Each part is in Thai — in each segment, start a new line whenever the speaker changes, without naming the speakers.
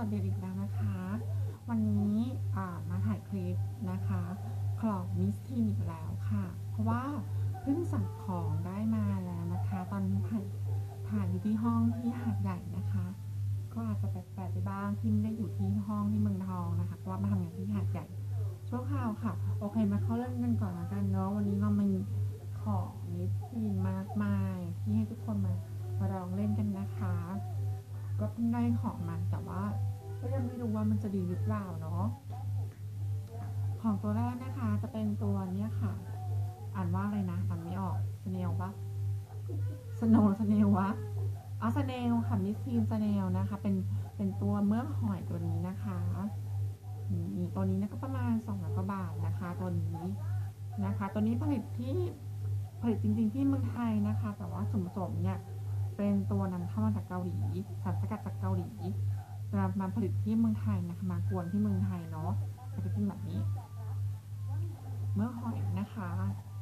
วัสดีอีกแล้วนะคะ วันนี้มาถ่ายคลิปนะคะคลอกมิสทีนอีกแล้วค่ะ เพราะว่าเพิ่งสั่งของได้มาแล้วนะคะ ตอนนี้ถ่ายถ่ายอยู่ที่ห้องที่หาดใหญ่นะคะ ก็อาจจะแปลกๆไปบ้างที่ไม่ได้อยู่ที่ห้องที่เมืองทองนะคะเพราะว่ามาทำงานที่หาดใหญ่ชั่วคราวค่ะ โอเคมาเข้าเรื่องกันก่อนละกันเนาะวันนี้เรามีของมิสทีนมากมายที่ให้ทุกคนมามาลองเล่นกันนะคะ ก็เพิ่งได้ของมาแต่ว่า ก็ยังไม่รู้ว่ามันจะดีหรือเปล่าเนาะของตัวแรกนะคะจะเป็นตัวเนี้ยค่ะ อ่านว่าอะไรนะอ่านไม่ออกสเนลปะสโนสเนลวะอ๋อสเนลค่ะมิสทีนสเนลนะคะ เป็นเป็นตัวเมือกหอยตัวนี้นะคะนี่ตัวนี้นะก็ประมาณสองร้อยกว่าบาทนะคะ ตัวนี้นะคะ ตัวนี้ผลิตที่ผลิตจริง ๆ ที่เมืองไทยนะคะ แต่ว่าสมสมเนี่ย เป็นตัวนำเข้ามาจากเกาหลีสารสกัดจากเกาหลีจะมาผลิตที่เมืองไทยนะคะมากวนที่เมืองไทยเนาะก็จะเป็นแบบนี้ เมื่อหอยนะคะ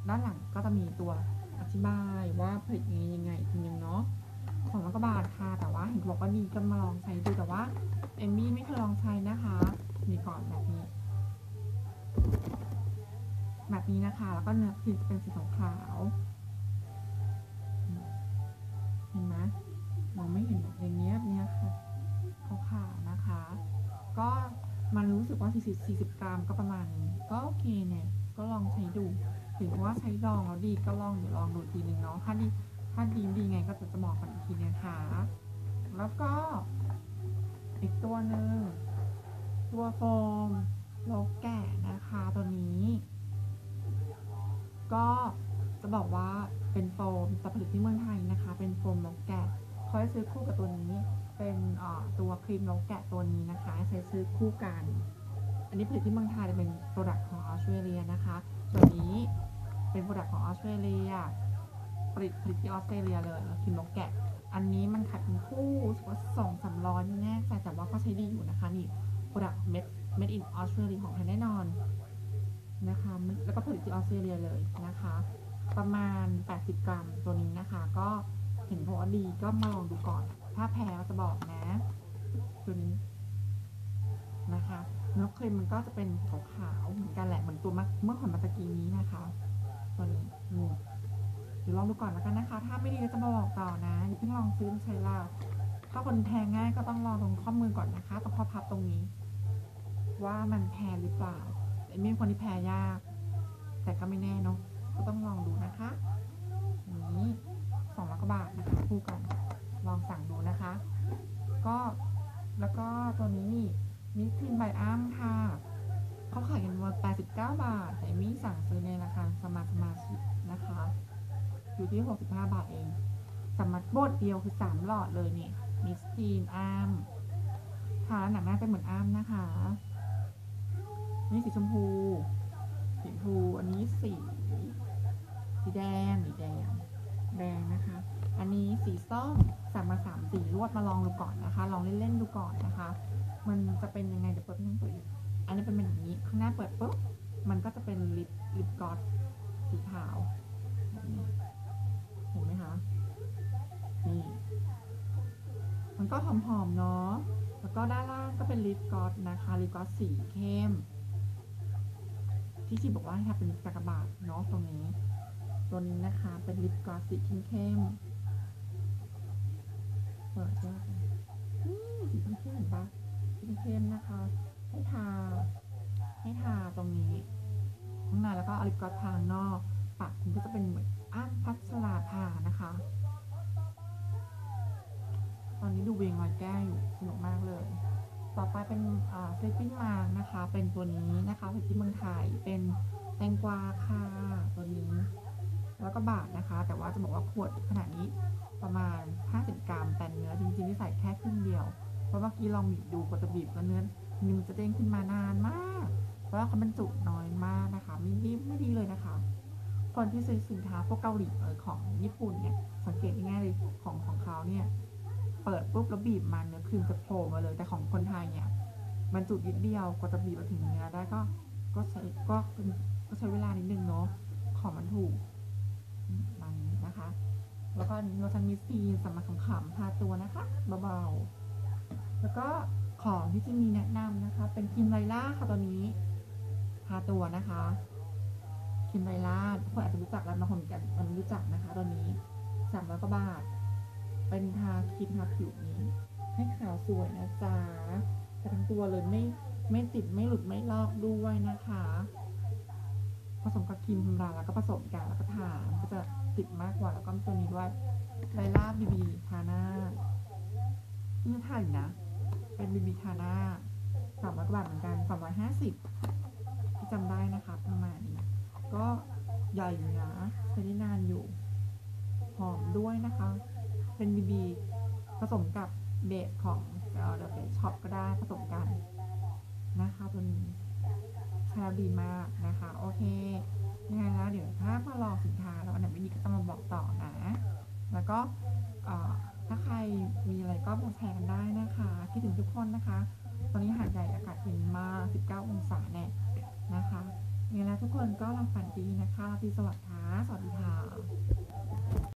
ด้านหลังก็จะมีตัวอธิบายว่าผลิตยังไงยังไงอีกทีนึงเนาะของรัฐบาลค่ะ แต่ว่าเห็นบอกว่าดีก็มาลองใช้ดูแต่ว่าเอมมี่ไม่เคยลองใช้นะคะมีก่อนแบบนี้ แบบนี้นะคะ แล้วก็เนื้อผิวจะเป็นสีขาว เห็นอย่างเงี้ยเนี้ยค่ะขาวๆนะคะ ก็มันรู้สึกว่า 40 40 กรัมก็ประมาณนี้ก็โอเคเนี่ย ก็ลองใช้ดูถึงว่าใช้ลองแล้วดีก็ลองเดี๋ยวลองดูทีหนึ่งเนาะถ้าดีถ้าดีดีไงก็จะจะบอกกันอีกทีนะคะ แล้วก็อีกตัวหนึ่งตัวโฟมโลแกะนะคะตัวนี้ ก็จะบอกว่าเป็นโฟมแต่ผลิตที่เมืองไทยนะคะ เป็นโฟมนกแกะเขาให้ซื้อคู่กับตัวนี้เป็นตัวครีมนกแกะตัวนี้นะคะใช้ซื้อคู่กัน อันนี้ผลิตที่เมืองไทยเป็นโปรดักต์ของออสเตรเลียนะคะส่วนนี้เป็นโปรดักต์ของออสเตรเลียผลิตผลิตที่ออสเตรเลียเลยครีมนกแกะ อันนี้มันขายเป็นคู่สึกว่าสองสามร้อยแน่ใจแต่ว่าก็ใช้ดีอยู่นะคะนี่โปรดักต์เม็ดเม็ดอินออสเตรเลียของไทยแน่นอนนะคะแล้วก็ผลิตที่ออสเตรเลียเลยนะคะ ประมาณ 80 กรัมตัวนี้นะคะก็ เห็นเพราะว่าดีก็มาลองดูก่อน ถ้าแพ้ก็จะบอกนะตัวนี้นะคะเนื้อครีมมันก็จะเป็นขาวๆเหมือนกันแหละเหมือนตัวเมื่อก่อนมาตะกี้นี้นะคะตัวนี้อืมเดี๋ยวลองดูก่อนแล้วกันนะคะ ถ้าไม่ดีก็จะมาบอกต่อนะอย่าเพิ่งลองซื้อใช้ละถ้าคนแพ้ง่ายก็ต้องลองตรงข้อมือก่อนนะคะตรงข้อพับตรงนี้ ว่ามันแพ้หรือเปล่าแต่ไม่คนที่แพ้ยาก แต่ก็ไม่แน่เนาะ ตัวนี้นี่มิสทีนไบอัมค่ะ เขาขายกันวัน89 บาท แต่มี่สั่งซื้อในราคาสมาสมาชิกนะคะ อยู่ที่ 65 บาทเองสามารถบดเดียวคือ 3 หลอดเลยนี่มิสทีนอัมทาหนังหน้าเป็นเหมือนอัมนะคะ นี่สีชมพู สีชมพู อันนี้สี สีแดง สีแดง แดงนะคะ อันนี้สีส้ม สั่งมาสามสีรวดมาลองดูก่อนนะคะ ลองเล่นๆดูก่อนนะคะ มันจะเป็นยังไงเดี๋ยวเปิดให้เปิดอันนี้เป็นแบบนี้ข้างหน้าเปิดปุ๊บมันก็จะเป็นลิปลิปกลอสสีขาวแบบนี้เห็นไหมคะนี่มันก็หอมๆเนาะแล้วก็ด้านล่างก็เป็นลิปกลอสนะคะลิปกลอสสีเข้มที่ชีบอกว่าให้ทำเป็นกากบาทเนาะตรงนี้ ตัวนี้นะคะเป็นลิปกลอสสีเข้มๆ เปิดยากเลยนี่สีเข้มๆเห็นปะสีเข้มนะคะ ให้ทา ให้ทาตรงนี้ข้างในแล้วก็อลิปกลอสทางนอก ปากคุณก็จะเป็นเหมือนอ้านพัชราภานะคะ ตอนนี้ดูเวงลอยแก้อยู่สนุกมากเลย ต่อไปเป็นอ่า sleeping mask นะคะ เป็นตัวนี้นะคะผลิตที่เมืองไทยเป็นแตงกวาค่ะตัวนี้ แล้วก็บาทนะคะ แต่ว่าจะบอกว่าขวดขนาดนี้ประมาณ 50 กรัมแต่เนื้อจริงๆที่ใส่แค่ครึ่งเดียว เพราะเมื่อกี้ลองบีบดูกว่าจะบีบแล้วเนื้อนี่มันจะเด้งขึ้นมานานมาก เพราะว่าเขาบรรจุน้อยมากนะคะไม่ดีไม่ดีเลยนะคะ คนที่ซื้อสินค้าพวกเกาหลีเออของญี่ปุ่นเนี่ยสังเกตง่ายเลยของของเขาเนี่ยเปิดปุ๊บแล้วบีบมันเนื้อครีมจะโผล่มาเลยแต่ของคนไทยเนี่ยบรรจุนิดเดียวกว่าจะบีบมาถึงเนื้อได้ก็ก็ใช้ก็ก็ใช้เวลานิดนึงเนาะของมันถูก มาณนี้นะคะ แล้วก็อันนี้โลชั่นมิสซีนสำหรับขำๆทาตัวนะคะเบาๆ แล้วก็ของที่จะมีแนะนำนะคะ เป็นครีมไลล่าค่ะตัวนี้ทาตัวนะคะครีมไลล่าทุกคนอาจจะรู้จักแล้วบางคนกันมันรู้จักนะคะตัวนี้สามร้อยกว่าบาท เป็นทาครีมทาผิวนี้ ให้ขาวสวยนะจ๊ะทาทั้งตัวเลยไม่ไม่ติดไม่หลุดไม่ลอกด้วยนะคะ ผสมกับครีมธรรมดาแล้วก็ผสมกันแล้วก็ทามันก็จะติดมากกว่าแล้วก็ตัวนี้ด้วยไลล่าบีบีทาหน้านี่ทาอยู่นะ เป็นบีบีทาหน้าสามร้อยกว่าบาทเหมือนกันสามร้อยห้าสิบที่จำได้นะคะประมาณนี้ก็ใหญ่อยู่นะใช้ได้นานอยู่ หอมด้วยนะคะ เป็นบีบีผสมกับเบสของเอ่อเดอะเบสช็อปก็ได้ผสมกัน ใช้แล้วดีมากนะคะ โอเคยังไงแล้วเดี๋ยวถ้ามาลองสินค้าแล้วอันไหนไม่ดีก็จะมาบอกต่อนะ แล้วก็ถ้าใครมีอะไรก็มาแชร์กันได้นะคะ คิดถึงทุกคนนะคะ ตอนนี้หาดใหญ่อากาศเย็นมาก 19 องศาแน่นะคะยังไงแล้วทุกคนก็รักฝันดีนะคะราตรีสวัสดิ์ค่ะ สวัสดีค่ะ